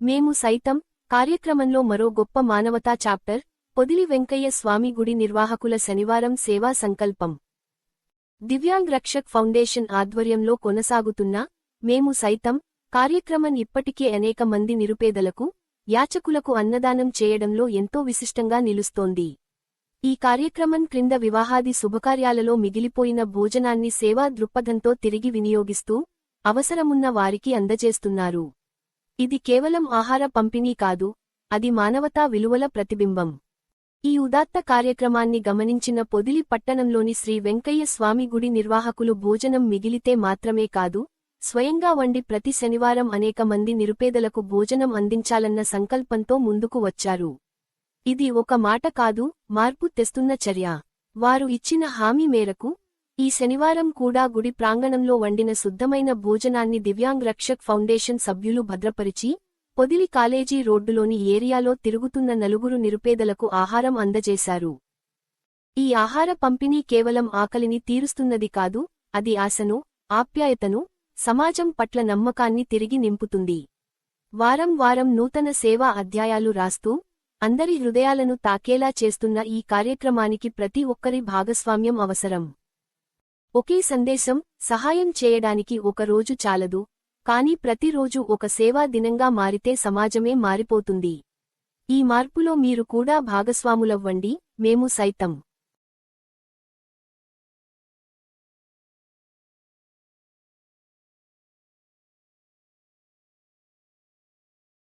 మేము సైతం కార్యక్రమంలో మరో గొప్ప మానవతా చాప్టర్ పొదిలి వెంకయ్య స్వామి గుడి నిర్వాహకుల శనివారం సేవా సంకల్పం. దివ్యాంగ్ రక్షక్ ఫౌండేషన్ ఆధ్వర్యంలో కొనసాగుతున్న మేము సైతం కార్యక్రమం ఇప్పటికే అనేక మంది నిరుపేదలకు యాచకులకు అన్నదానం చేయడంలో ఎంతో విశిష్టంగా నిలుస్తోంది. ఈ కార్యక్రమం క్రింద వివాహాది శుభకార్యాలలో మిగిలిపోయిన భోజనాన్ని సేవా దృక్పథంతో తిరిగి వినియోగిస్తూ అవసరమున్న వారికి అందజేస్తున్నారు. ఇది కేవలం ఆహార పంపిణీ కాదు అది మానవతా విలువల ప్రతిబింబం. ఈ ఉదాత్త కార్యక్రమాన్ని గమనించిన పొదిలి పట్టణంలోని శ్రీ వెంకయ్య స్వామి గుడి నిర్వాహకులు భోజనం మిగిలితే మాత్రమే కాదు స్వయంగా వండి ప్రతి శనివారం అనేక మంది నిరుపేదలకు భోజనం అందించాలన్న సంకల్పంతో ముందుకు వచ్చారు. ఇది ఒక మాట కాదు మార్పు తెస్తున్న చర్య. వారు ఇచ్చిన హామీ మేరకు ఈ శనివారం కూడా గుడి ప్రాంగణంలో వండిన శుద్ధమైన భోజనాన్ని దివ్యాంగ్ రక్షక్ ఫౌండేషన్ సభ్యులు భద్రపరిచి పొదిలి కాలేజీ రోడ్డులోని ఏరియాలో తిరుగుతున్న నలుగురు నిరుపేదలకు ఆహారం అందజేశారు. ఈ ఆహార పంపిణీ కేవలం ఆకలిని తీరుస్తున్నది కాదు అది ఆశను ఆప్యాయతను సమాజం పట్ల నమ్మకాన్ని తిరిగి నింపుతుంది. వారం వారం నూతన సేవా అధ్యాయాలు రాస్తూ అందరి హృదయాలను తాకేలా చేస్తున్న ఈ కార్యక్రమానికి ప్రతి ఒక్కరి భాగస్వామ్యం అవసరం. ఒకే సందేశం సహాయం చేయడానికి ఒక రోజు చాలదు. కాని ప్రతిరోజు ఒక సేవా దినంగా మారితే సమాజమే మారిపోతుంది. ఈ మార్పులో మీరు కూడా భాగస్వాములవ్వండి. మేము సైతం.